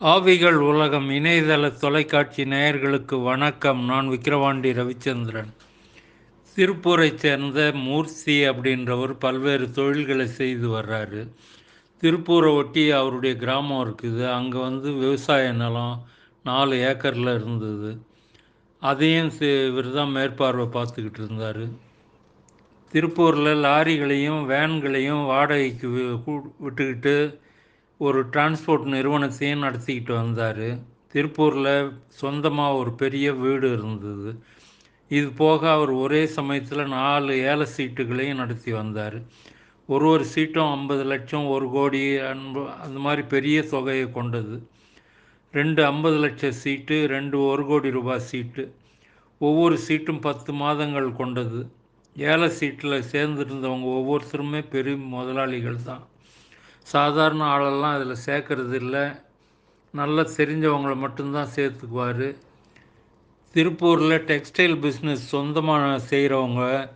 ஆவிகள் உலகம் இணையதள தொலைக்காட்சி நேயர்களுக்கு வணக்கம். நான் விக்கிரவாண்டி ரவிச்சந்திரன். திருப்பூரைச் சேர்ந்த மூர்த்தி அப்படின்றவர் பல்வேறு தொழில்களை செய்து வர்றாரு. திருப்பூரை ஒட்டி அவருடைய கிராமம் இருக்குது. அங்கே வந்து விவசாய நிலம் நாலு ஏக்கரில் இருந்தது. அதையும் இவர் தான் மேற்பார்வை பார்த்துக்கிட்டு இருந்தார். திருப்பூரில் லாரிகளையும் வேன்களையும் வாடகைக்கு விட்டுக்கிட்டு ஒரு டிரான்ஸ்போர்ட் நிறுவனத்தையும் நடத்திக்கிட்டு வந்தார். திருப்பூரில் சொந்தமாக ஒரு பெரிய வீடு இருந்தது. இது போக அவர் ஒரே சமயத்தில் நாலு ஏல சீட்டுகளையும் நடத்தி வந்தார். ஒரு ஒரு சீட்டும் ஐம்பது லட்சம் ஒரு கோடி அன்பு அந்த மாதிரி பெரிய தொகையை கொண்டது. ரெண்டு ஐம்பது லட்சம் சீட்டு ரெண்டு ஒரு கோடி ரூபாய் சீட்டு. ஒவ்வொரு சீட்டும் பத்து மாதங்கள் கொண்டது. ஏல சீட்டில் சேர்ந்துருந்தவங்க ஒவ்வொருத்தருமே பெரிய முதலாளிகள் தான். சாதாரண ஆளெல்லாம் அதில் சேர்க்கறது இல்லை நல்லா தெரிஞ்சவங்கள மட்டும்தான் சேர்த்துக்குவார். திருப்பூரில் டெக்ஸ்டைல் பிஸ்னஸ் சொந்தமாக செய்கிறவங்க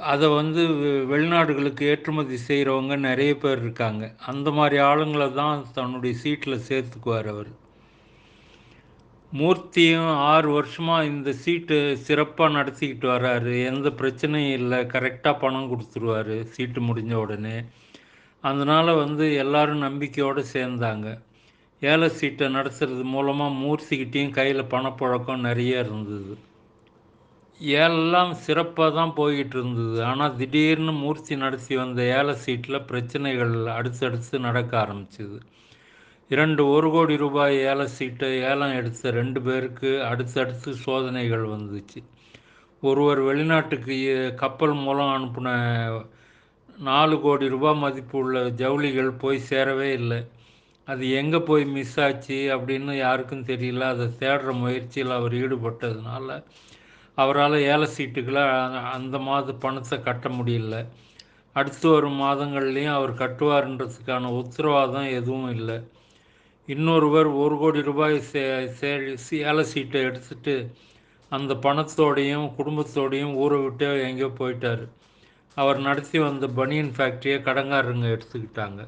அதை வந்து வெ- வெளிநாடுகளுக்கு ஏற்றுமதி செய்கிறவங்க நிறைய பேர் இருக்காங்க. அந்த மாதிரி ஆளுங்களை தான் தன்னுடைய சீட்டில் சேர்த்துக்குவார் அவர். மூர்த்தியும் ஆறு வருஷமாக இந்த சீட்டு சிறப்பாக நடத்திக்கிட்டு வர்றாரு எந்த பிரச்சனையும் இல்லை. கரெக்டாக பணம் கொடுத்துருவாரு சீட்டு முடிஞ்ச உடனே. அதனால் வந்து எல்லாரும் நம்பிக்கையோடு சேர்ந்தாங்க. ஏல சீட்டை நடத்துறது மூலமாக மூர்த்திக்கிட்டேயும் கையில் பணப்புழக்கம் நிறைய இருந்தது. ஏழெல்லாம் சிறப்பாக தான் போய்கிட்டு இருந்தது ஆனால் திடீர்னு மூர்த்தி நடத்தி வந்த ஏல சீட்டில் பிரச்சனைகள் அடுத்தடுத்து நடக்க ஆரம்பிச்சுது. இரண்டு ஒரு கோடி ரூபாய் ஏல சீட்டை ஏலம் எடுத்த ரெண்டு பேருக்கு அடுத்தடுத்து சோதனைகள் வந்துச்சு. ஒருவர் வெளிநாட்டுக்கு கப்பல் மூலம் அனுப்பின நாலு கோடி ரூபாய் மதிப்பு உள்ள ஜவுளிகள் போய் சேரவே இல்லை. அது எங்கே போய் மிஸ் ஆச்சு அப்படின்னு யாருக்கும் தெரியல. அதை தேடுற முயற்சியில் அவர் ஈடுபட்டதுனால அவரால் ஏல சீட்டுகளை அந்த மாத பணத்தை கட்ட முடியல. அடுத்து வரும் மாதங்கள்லேயும் அவர் கட்டுவார்ன்றதுக்கான உத்தரவாதம் எதுவும் இல்லை. இன்னொருவர் ஒரு கோடி ரூபாய் சே சே- ஏல சீட்டை எடுத்துட்டு அந்த பணத்தோடையும் குடும்பத்தோடையும் ஊரை விட்டு எங்கேயோ போயிட்டார். அவர் நடத்தி வந்த பனியன் ஃபேக்ட்ரியை கடங்காரங்க எடுத்துக்கிட்டாங்க.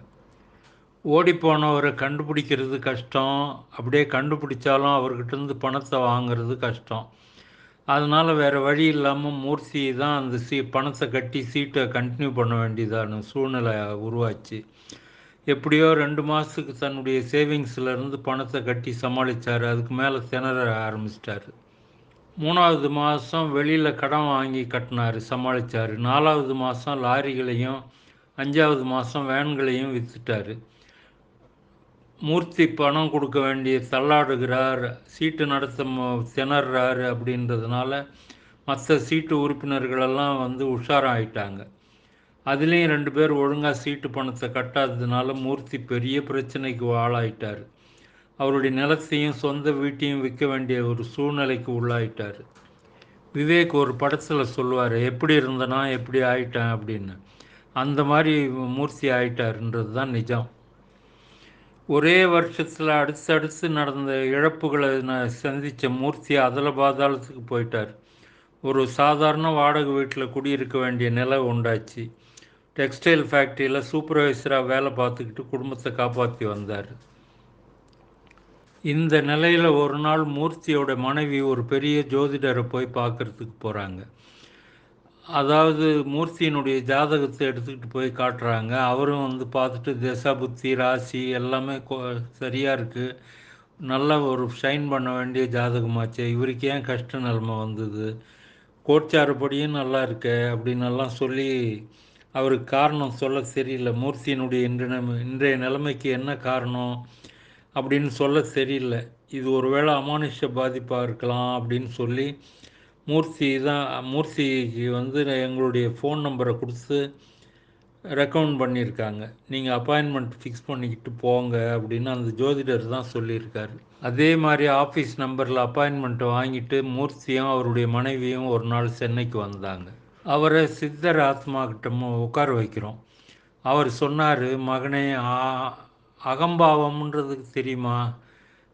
ஓடிப்போனவரை கண்டுபிடிக்கிறது கஷ்டம். அப்படியே கண்டுபிடிச்சாலும் அவர்கிட்டருந்து பணத்தை வாங்குறது கஷ்டம். அதனால் வேறு வழி இல்லாமல் மூர்த்தி தான் அந்த சீ பணத்தை கட்டி சீட்டை கண்டினியூ பண்ண வேண்டியதான சூழ்நிலை உருவாச்சு. எப்படியோ ரெண்டு மாதத்துக்கு தன்னுடைய சேவிங்ஸில் இருந்து பணத்தை கட்டி சமாளித்தார் அதுக்கு மேலே திணற ஆரம்பிச்சிட்டாரு. மூணாவது மாதம் வெளியில் கடன் வாங்கி கட்டினார் சமாளித்தார் நாலாவது மாதம் லாரிகளையும் அஞ்சாவது மாதம் வேன்களையும் விற்றுட்டார் மூர்த்தி பணம் கொடுக்க வேண்டிய தள்ளாடுகிறார் சீட்டு நடத்த மு- திணறாரு அப்படின்றதுனால மற்ற சீட்டு உறுப்பினர்களெல்லாம் வந்து உஷாராயிட்டாங்க. அதுலேயும் ரெண்டு பேர் ஒழுங்காக சீட்டு பணத்தை கட்டாததுனால மூர்த்தி பெரிய பிரச்சனைக்கு ஆளாயிட்டார். அவருடைய நிலத்தையும் சொந்த வீட்டையும் விற்க வேண்டிய ஒரு சூழ்நிலைக்கு உள்ளாயிட்டார். விவேக் ஒரு படத்தில் சொல்லுவார் எப்படி இருந்தனா எப்படி ஆயிட்டேன் அப்படின்னு. அந்த மாதிரி மூர்த்தி ஆயிட்டாருன்றது தான் நிஜம். ஒரே வருஷத்தில் அடுத்து அடுத்து நடந்த இழப்புகளை நான் சந்தித்த மூர்த்தி அதில் பாதாளத்துக்கு போயிட்டார். ஒரு சாதாரண வாடகை வீட்டில் குடியிருக்க வேண்டிய நிலை உண்டாச்சு. டெக்ஸ்டைல் ஃபேக்ட்ரியில் சூப்பர்வைசராக வேலை பார்த்துக்கிட்டு குடும்பத்தை காப்பாற்றி வந்தார். இந்த நிலையில் ஒரு நாள் மூர்த்தியோட மனைவி ஒரு பெரிய ஜோதிடரை போய் பார்க்கறதுக்கு போகிறாங்க அதாவது மூர்த்தியினுடைய ஜாதகத்தை எடுத்துக்கிட்டு போய் காட்டுறாங்க. அவரும் வந்து பார்த்துட்டு திசா புத்தி ராசி எல்லாமே சரியாக இருக்குது நல்ல ஒரு ஷைன் பண்ண வேண்டிய ஜாதகமாச்சே. இவருக்கு ஏன் கஷ்ட நிலைமை வந்தது? கோட்சாறுபடியும் நல்லா இருக்கே அப்படின்னு எல்லாம் சொல்லி அவருக்கு காரணம் சொல்ல தெரியல. மூர்த்தியினுடைய இன்றைய நிலைமை- இன்றைய நிலைமைக்கு என்ன காரணம்? அப்படின்னு சொல்ல தெரியல இது ஒருவேளை அமானுஷ பாதிப்பாக இருக்கலாம் அப்படின்னு சொல்லி மூர்த்தி தான் மூர்த்திக்கு வந்து எங்களுடைய ஃபோன் நம்பரை கொடுத்து ரெக்கமெண்ட் பண்ணியிருக்காங்க. நீங்கள் அப்பாயின்மெண்ட் ஃபிக்ஸ் பண்ணிக்கிட்டு போங்க அப்படின்னு அந்த ஜோதிடர் தான் சொல்லியிருக்காரு. அதே மாதிரி ஆஃபீஸ் நம்பரில் அப்பாயின்மெண்ட்டை வாங்கிட்டு மூர்த்தியும் அவருடைய மனைவியும் ஒரு நாள் சென்னைக்கு வந்தாங்க. அவரை சித்தர் ஆத்மா கிட்ட உட்கார வைக்கிறோம். அவர் சொன்னார் மகனே ஆ- அகம்பாவம்ன்றதுக்கு தெரியுமா?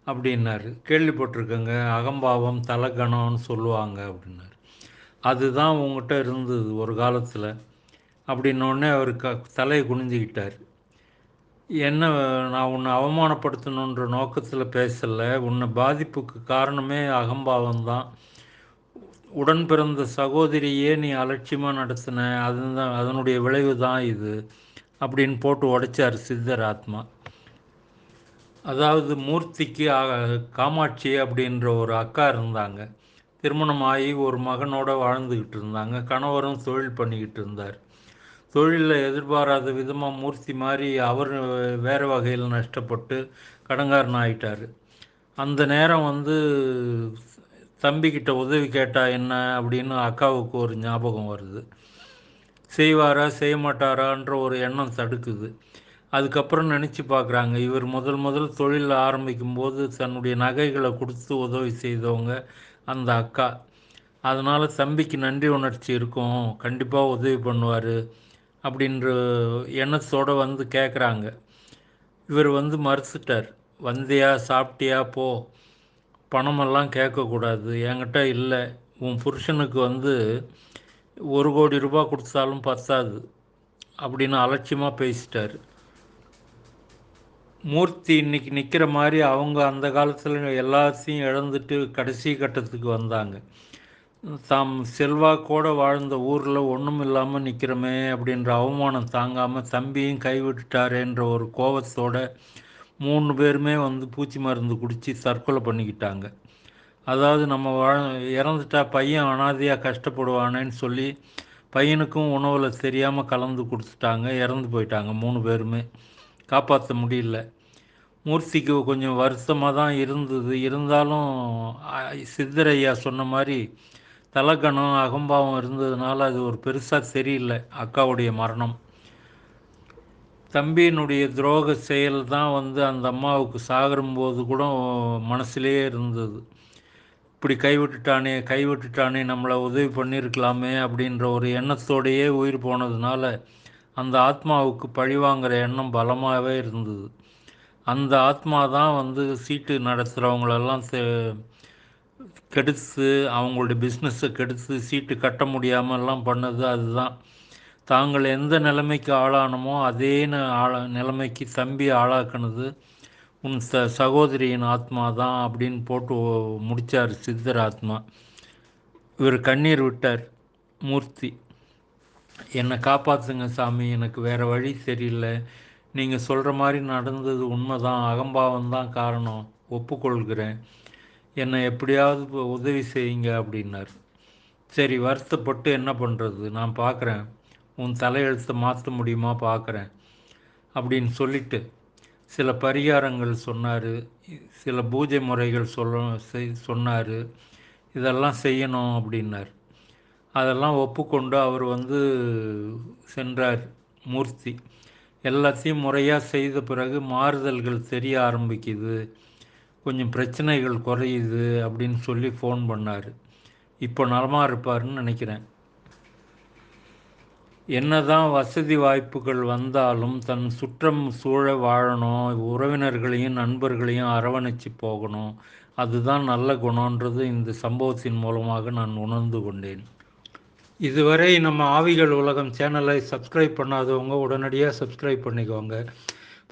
அப்படின்னாரு. கேள்விப்பட்டிருக்கேங்க. அகம்பாவம் தலகணம்னு சொல்லுவாங்க அப்படின்னாரு. அதுதான் உங்ககிட்ட இருந்தது ஒரு காலத்தில். அப்படின்னோடனே அவர் க தலையை குனிஞ்சுக்கிட்டார். என்ன நான் உன்னை அவமானப்படுத்தணுன்ற நோக்கத்தில் பேசலை. உன்னை பாதிப்புக்கு காரணமே அகம்பாவம் தான் உடன் பிறந்த சகோதரியே நீ அலட்சியமாக நடத்தின. அதுதான் அதனுடைய விளைவு தான் இது. அப்படின்னு போட்டு உடைச்சார் சித்தர் ஆத்மா. அதாவது மூர்த்திக்கு காமாட்சி அப்படின்ற ஒரு அக்கா இருந்தாங்க. திருமணமாகி ஒரு மகனோட வாழ்ந்துக்கிட்டு இருந்தாங்க. கணவரும் தொழில் பண்ணிக்கிட்டு இருந்தார். தொழிலில் எதிர்பாராத விதமாக மூர்த்தி மாதிரி அவர் வேறு வகையில் நஷ்டப்பட்டு கடங்காரன் ஆகிட்டார் அந்த நேரம் வந்து தம்பிக்கிட்ட உதவி கேட்டால் என்ன அப்படின்னு அக்காவுக்கு ஒரு ஞாபகம் வருது. செய்வாரா செய்ய மாட்டாரான்ற ஒரு எண்ணம் தடுக்குது. அதுக்கப்புறம் நினச்சி பார்க்குறாங்க. இவர் முதல் முதல் தொழில் ஆரம்பிக்கும்போது தன்னுடைய நகைகளை கொடுத்து உதவி செய்தவங்க அந்த அக்கா. அதனால் தம்பிக்கு நன்றி உணர்ச்சி இருக்கும். கண்டிப்பாக உதவி பண்ணுவார் அப்படின்ற எண்ணத்தோடு வந்து கேட்குறாங்க இவர் வந்து மறுத்துட்டார். வந்தியா சாப்பிட்டியா? போ. பணமெல்லாம் கேட்கக்கூடாது. என்கிட்ட இல்லை. உன் புருஷனுக்கு வந்து ஒரு கோடி ரூபாய் கொடுத்தாலும் பத்தாது. அப்படின்னு அலட்சியமாக பேசிட்டார். மூர்த்தி இன்னைக்கு நிற்கிற மாதிரி அவங்க அந்த காலத்தில் எல்லாத்தையும் இழந்துட்டு கடைசி கட்டத்துக்கு வந்தாங்க. தாம் செல்வாக்கோட வாழ்ந்த ஊரில் ஒன்றும் இல்லாமல் நிற்கிறோமே அப்படின்ற அவமானம் தாங்காமல் தம்பியும் கைவிட்டுட்டாரேன்ற ஒரு கோபத்தோட மூணு பேருமே வந்து பூச்சி மருந்து குடித்து தற்கொலை பண்ணிக்கிட்டாங்க. அதாவது நம்ம வாழ இறந்துட்டா பையன் அனாதையாக கஷ்டப்படுவானேன்னு சொல்லி பையனுக்கும் உணவில் தெரியாமல் கலந்து கொடுத்துட்டாங்க. இறந்து போயிட்டாங்க மூணு பேருமே. காப்பாற்ற முடியல. மூர்த்திக்கு கொஞ்சம் வருத்தமாக தான் இருந்தது. இருந்தாலும் சித்தரையா சொன்ன மாதிரி தலக்கணம் அகம்பாவம் இருந்ததுனால அது ஒரு பெருசாக தெரியல அக்காவுடைய மரணம். தம்பியினுடைய துரோக செயல் தான் வந்து அந்த அம்மாவுக்கு சாகரும்போது கூட மனசுலேயே இருந்தது. இப்படி கைவிட்டுட்டானே கைவிட்டுட்டானே நம்மளை உதவி பண்ணியிருக்கலாமே அப்படின்ற ஒரு எண்ணத்தோடையே உயிர் போனதுனால அந்த ஆத்மாவுக்கு பழிவாங்கிற எண்ணம் பலமாகவே இருந்தது. அந்த ஆத்மா தான் வந்து சீட்டு நடத்துகிறவங்களெல்லாம் கெடுத்து அவங்களுடைய பிஸ்னஸை கெடுத்து சீட்டு கட்ட முடியாமல்லாம் பண்ணது அதுதான். தாங்கள் எந்த நிலைமைக்கு ஆளானமோ அதே ஆளா நிலைமைக்கு தம்பி ஆளாக்குனது உன் ச சகோதரியின் ஆத்மா தான் அப்படின்னு போட்டு முடித்தார் முடிச்சார் சித்தர் ஆத்மா. இவர் கண்ணீர் விட்டார் மூர்த்தி. என்னை காப்பாற்றுங்க சாமி எனக்கு வேறு வழி சரியில்லை. நீங்கள் சொல்கிற மாதிரி நடந்தது உண்மைதான் அகம்பாவம் தான் காரணம். ஒப்புக்கொள்கிறேன். என்னை எப்படியாவது உதவி செய்யுங்க அப்படின்னார். சரி வருத்தப்பட்டு என்ன பண்ணுறது நான் பார்க்குறேன் உன் தலையெழுத்தை மாற்ற முடியுமா பார்க்குறேன் அப்படின்னு சொல்லிட்டு சில பரிகாரங்கள் சொன்னார். சில பூஜை முறைகள் சொல்ல செய் சொன்னார். இதெல்லாம் செய்யணும் அப்படின்னார். அதெல்லாம் ஒப்புக்கொண்டு அவர் வந்து சென்றார். மூர்த்தி. எல்லாத்தையும் முறையாக செய்த பிறகு மாறுதல்கள் தெரிய ஆரம்பிக்குது. கொஞ்சம் பிரச்சனைகள் குறையுது அப்படின்னு சொல்லி ஃபோன் பண்ணார். இப்போ நலமாக இருப்பார்னு நினைக்கிறேன். என்னதான் வசதி வாய்ப்புகள் வந்தாலும் தன் சுற்றம் சூழ வாழணும். உறவினர்களையும் நண்பர்களையும் அரவணைச்சு போகணும். அதுதான் நல்ல குணன்றது இந்த சம்பவத்தின் மூலமாக நான் உணர்ந்து கொண்டேன். இதுவரை நம்ம ஆவிகள் உலகம் சேனலை சப்ஸ்கிரைப் பண்ணாதவங்க உடனடியாக சப்ஸ்கிரைப் பண்ணிக்கோங்க.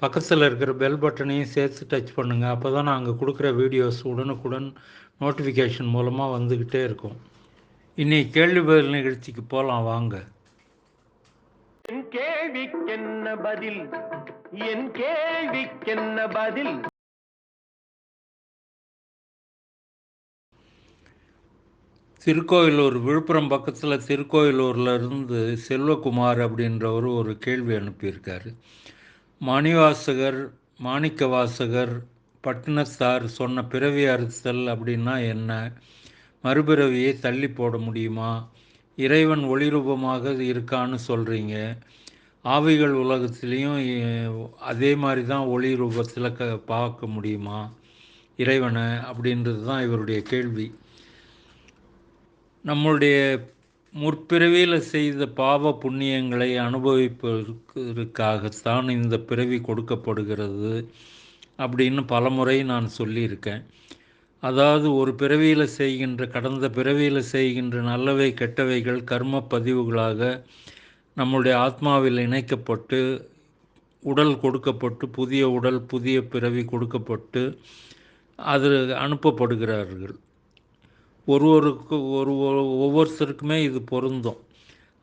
பக்கத்தில் இருக்கிற பெல் பட்டனையும் சேர்த்து டச் பண்ணுங்கள் அப்போ தான் நாங்கள் கொடுக்குற வீடியோஸ் உடனுக்குடன் நோட்டிஃபிகேஷன் மூலமாக வந்துக்கிட்டே இருக்கும். இன்னைக்கு கேள்வி பதில் நிகழ்ச்சிக்கு போகலாம் வாங்க. என் கேள்விக்கென்ன பதில்? என் கேள்விக்கென்ன பதில்? திருக்கோயிலூர் விழுப்புரம் பக்கத்தில் திருக்கோயிலூரில் இருந்து செல்வகுமார் அப்படின்றவர் ஒரு கேள்வி அனுப்பியிருக்காரு. மணிவாசகர் மாணிக்கவாசகர் பட்டினத்தார் சொன்ன பிறவி அறுத்தல் அப்படின்னா என்ன? மறுபிறவியை தள்ளி போட முடியுமா? இறைவன் ஒளிரூபமாக இருக்கான்னு சொல்கிறீங்க ஆவிகள் உலகத்திலையும் அதே மாதிரி தான் ஒளி ரூபத்தில் க பார்க்க முடியுமா? இறைவனை அப்படின்றது தான் இவருடைய கேள்வி. நம்மளுடைய முற்பிறவியில் செய்த பாவ புண்ணியங்களை அனுபவிப்பதற்காகத்தான் இந்த பிறவி கொடுக்கப்படுகிறது அப்படின்னு பலமுறை நான் சொல்லியிருக்கேன். அதாவது ஒரு பிறவியில் செய்கின்ற கடந்த பிறவியில் செய்கின்ற நல்லவை கெட்டவைகள் கர்ம பதிவுகளாக நம்முடைய ஆத்மாவில் இணைக்கப்பட்டு உடல் கொடுக்கப்பட்டு புதிய உடல் புதிய பிறவி கொடுக்கப்பட்டு அது அனுப்பப்படுகிறார்கள். ஒருவருக்கு ஒரு ஒரு- ஒவ்வொருத்தருக்குமே இது பொருந்தும்.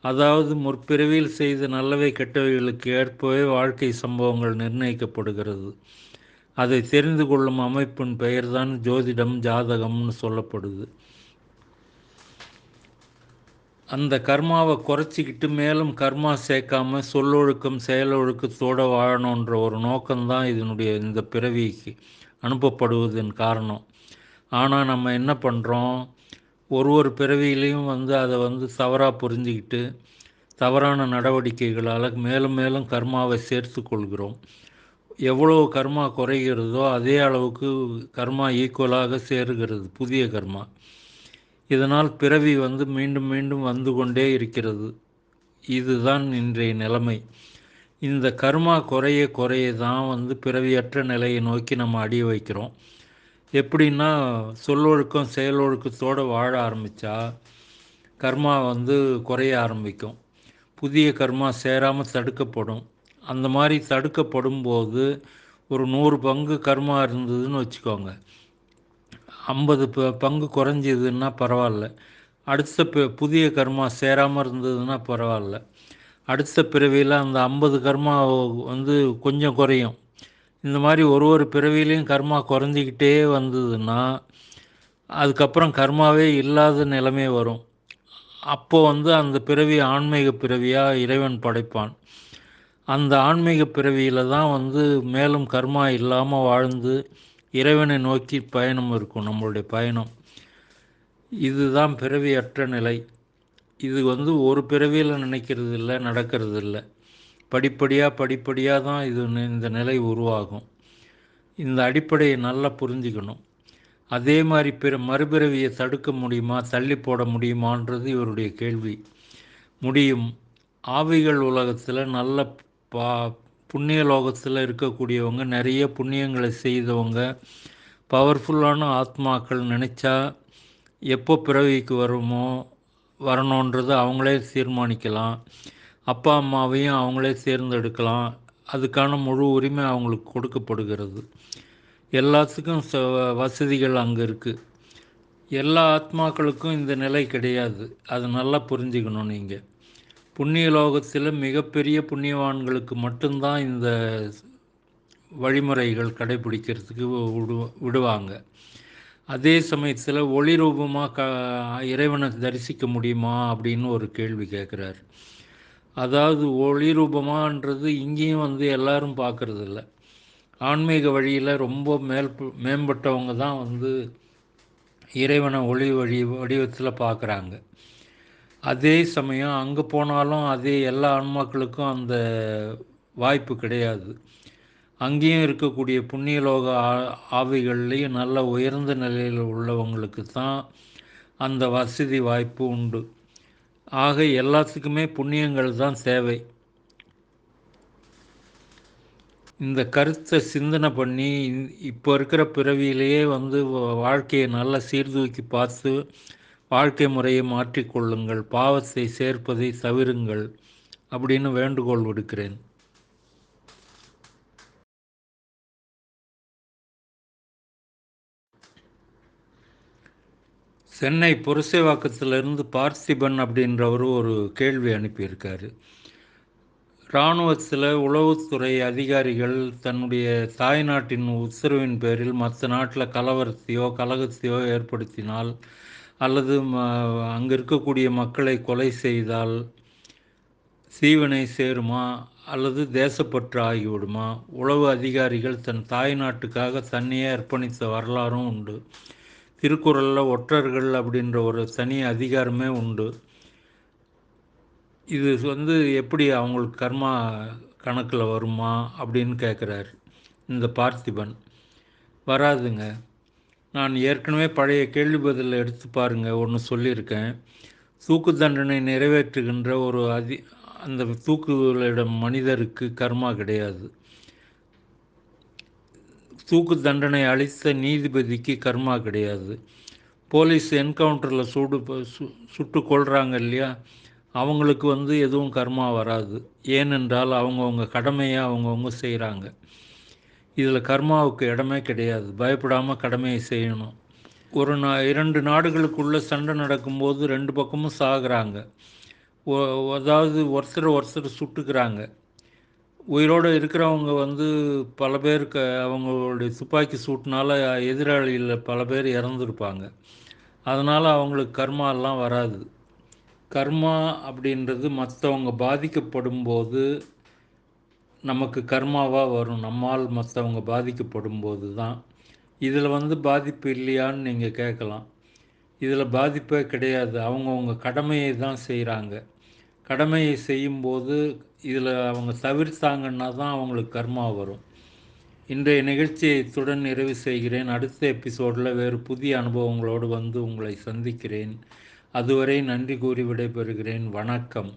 அதாவது முற்பிறவியில் செய்த நல்லவை கெட்டவைகளுக்கு ஏற்பவே வாழ்க்கை சம்பவங்கள் நிர்ணயிக்கப்படுகிறது. அதை தெரிந்து கொள்ளும் அமைப்பின் பெயர்தான் ஜோதிடம் ஜாதகம்னு சொல்லப்படுது. அந்த கர்மாவை குறைச்சிக்கிட்டு மேலும் கர்மா சேர்க்காம சொல்லொழுக்கம் செயலொழுக்கத்தோடு வாழணுன்ற ஒரு நோக்கம்தான் இதனுடைய இந்த பிறவிக்கு அனுப்பப்படுவதன் காரணம். ஆனால் நம்ம என்ன பண்ணுறோம் ஒரு ஒரு பிறவியிலையும் வந்து அதை வந்து தவறாக புரிஞ்சுக்கிட்டு தவறான நடவடிக்கைகளால் மேலும் மேலும் கர்மாவை சேர்த்து கொள்கிறோம். எவ்வளோ கர்மா குறைகிறதோ அதே அளவுக்கு கர்மா ஈக்குவலாக சேருகிறது புதிய கர்மா. இதனால் பிறவி வந்து மீண்டும் மீண்டும் வந்து கொண்டே இருக்கிறது. இதுதான் இன்றைய நிலைமை. இந்த கர்மா குறைய குறைய தான் வந்து பிறவியற்ற நிலையை நோக்கி நம்ம அடி வைக்கிறோம். எப்படின்னா சொல்லொழுக்கம் செயலொழுக்கத்தோடு வாழ ஆரம்பித்தா கர்மா வந்து குறைய ஆரம்பிக்கும். புதிய கர்மா சேராமல் தடுக்கப்படும். அந்த மாதிரி தடுக்கப்படும் போது ஒரு நூறு பங்கு கர்மா இருந்ததுன்னு வச்சுக்கோங்க. ஐம்பது ப பங்கு குறைஞ்சதுன்னா பரவாயில்ல. அடுத்த பி- புதிய கர்மா சேராமல் இருந்ததுன்னா பரவாயில்ல. அடுத்த பிறவியில் அந்த ஐம்பது கர்மா வந்து கொஞ்சம் குறையும். இந்த மாதிரி ஒரு ஒரு பிறவிலையும் கர்மா குறைஞ்சிக்கிட்டே வந்ததுன்னா அதுக்கப்புறம் கர்மாவே இல்லாத நிலைமை வரும். அப்போ வந்து அந்த பிறவி ஆன்மீக பிறவியாக இறைவன் படைப்பான். அந்த ஆன்மீக பிறவியில் தான் வந்து மேலும் கர்மா இல்லாமல் வாழ்ந்து இறைவனை நோக்கி பயணம் இருக்கும் நம்மளுடைய பயணம். இதுதான் பிறவியற்ற நிலை. இது வந்து ஒரு பிறவியில் நினைக்கிறது இல்லை நடக்கிறது இல்லை படிப்படியாக படிப்படியாக தான் இது இந்த நிலை உருவாகும். இந்த அடிப்படையை நல்லா புரிஞ்சுக்கணும். அதே மாதிரி பிற மறுபிறவியை தடுக்க முடியுமா தள்ளி போட முடியுமான்றது இவருடைய கேள்வி. முடியும். ஆவிகள் உலகத்தில் நல்ல பா புண்ணிய லோகத்தில் இருக்கக்கூடியவங்க நிறைய புண்ணியங்களை செய்தவங்க பவர்ஃபுல்லான ஆத்மாக்கள் நினச்சா எப்போ பிறவிக்கு வருமோ வரணுன்றது அவங்களே தீர்மானிக்கலாம். அப்பா அம்மாவையும் அவங்களே தேர்ந்தெடுக்கலாம். அதுக்கான முழு உரிமை அவங்களுக்கு கொடுக்கப்படுகிறது. எல்லாத்துக்கும் ச வசதிகள் அங்கே இருக்குது எல்லா ஆத்மாக்களுக்கும் இந்த நிலை கிடையாது. அது நல்லா புரிஞ்சுக்கணும் நீங்கள் புண்ணிய லோகத்தில் மிகப்பெரிய புண்ணியவான்களுக்கு மட்டும்தான் இந்த வழிமுறைகள் கடைபிடிக்கிறதுக்கு விடு விடுவாங்க. அதே சமயத்தில் ஒளி ரூபமாக க இறைவனை தரிசிக்க முடியுமா அப்படின்னு ஒரு கேள்வி கேட்குறாரு அதாவது ஒளி ரூபமான்றது இங்கேயும் வந்து எல்லாரும் பார்க்கறது இல்லை ஆன்மீக வழியில் ரொம்ப மேல் மேம்பட்டவங்க தான் வந்து இறைவனை ஒளி வழி வடிவத்தில் பார்க்குறாங்க. அதே சமயம் அங்கே போனாலும் அதே எல்லா ஆன்மாக்களுக்கும் அந்த வாய்ப்பு கிடையாது. அங்கேயும் இருக்கக்கூடிய புண்ணியலோக ஆ- ஆவிகள்லேயும் நல்ல உயர்ந்த நிலையில் உள்ளவங்களுக்கு தான் அந்த வசதி வாய்ப்பு உண்டு. ஆக எல்லாத்துக்குமே புண்ணியங்கள் தான் தேவை. இந்த கருத்தை சிந்தனை பண்ணி இப்போ இருக்கிற பிறவியிலேயே வந்து வாழ்க்கையை நல்லா சீர்தூக்கி பார்த்து வாழ்க்கை முறையை மாற்றிக்கொள்ளுங்கள் பாவத்தை சேர்ப்பதை தவிருங்கள் அப்படின்னு வேண்டுகோள் விடுக்கிறேன். சென்னை புரசைவாக்கத்திலிருந்து பார்த்திபன் அப்படின்றவர் ஒரு கேள்வி அனுப்பியிருக்காரு. இராணுவத்தில் உளவுத்துறை அதிகாரிகள் தன்னுடைய தாய்நாட்டின் உத்தரவின் பேரில் மற்ற நாட்டில் கலவரத்தையோ கலகத்தையோ ஏற்படுத்தினால் அல்லது அங்கே இருக்கக்கூடிய மக்களை கொலை செய்தால் சீவனை சேருமா? அல்லது தேசப்பற்று ஆகிவிடுமா? உளவு அதிகாரிகள் தன் தாய்நாட்டுக்காக தன்னையே அர்ப்பணித்த வரலாறும் உண்டு. திருக்குறளில் ஒற்றர்கள் அப்படின்ற ஒரு தனி அதிகாரமே உண்டு. இது வந்து எப்படி அவங்களுக்கு கர்மா கணக்கில் வருமா அப்படின்னு கேட்குறாரு இந்த பார்த்திபன். வராதுங்க. நான் ஏற்கனவே பழைய கேள்வி பதில் எடுத்து பாருங்கள் ஒன்று சொல்லியிருக்கேன். தூக்கு தண்டனை நிறைவேற்றுகின்ற ஒரு அதி அந்த தூக்குகளிடம் மனிதருக்கு கர்மா கிடையாது. தூக்கு தண்டனை அளித்த நீதிபதிக்கு கர்மா கிடையாது. போலீஸ் என்கவுண்டரில் சுடு சு சுட்டு கொள்கிறாங்க இல்லையா? அவங்களுக்கு வந்து எதுவும் கர்மா வராது. ஏனென்றால் அவங்கவுங்க கடமையை அவங்கவுங்க செய்கிறாங்க இதில் கர்மாவுக்கு இடமே கிடையாது. பயப்படாமல் கடமையை செய்யணும். ஒரு நா இரண்டு நாடுகளுக்குள்ள சண்டை நடக்கும்போது ரெண்டு பக்கமும் சாகுறாங்க. ஒ- அதாவது ஒருத்தர் ஒருத்தர் சுட்டுக்கிறாங்க. உயிரோடு இருக்கிறவங்க வந்து பல பேர் க அவங்களுடைய துப்பாக்கி சூட்டினால எதிராளியில் பல பேர் இறந்துருப்பாங்க. அதனால் அவங்களுக்கு கர்மா எல்லாம் வராது. கர்மா அப்படின்றது மற்றவங்க பாதிக்கப்படும் போது நமக்கு கர்மாவாக வரும். நம்மால் மற்றவங்க பாதிக்கப்படும் போது தான் இதில் வந்து பாதிப்பு இல்லையான்னு நீங்கள் கேட்கலாம். இதில் பாதிப்பே கிடையாது. அவங்கவுங்க கடமையை தான் செய்கிறாங்க கடமையை செய்யும்போது இதில் அவங்க தவிர்த்தாங்கன்னா தான் அவங்களுக்கு கர்மா வரும். இன்றைய நிகழ்ச்சியை இத்துடன் நிறைவு செய்கிறேன். அடுத்த எபிசோடில் வேறு புதிய அனுபவங்களோடு வந்து உங்களை சந்திக்கிறேன். அதுவரை நன்றி கூறி விடைபெறுகிறேன். வணக்கம்.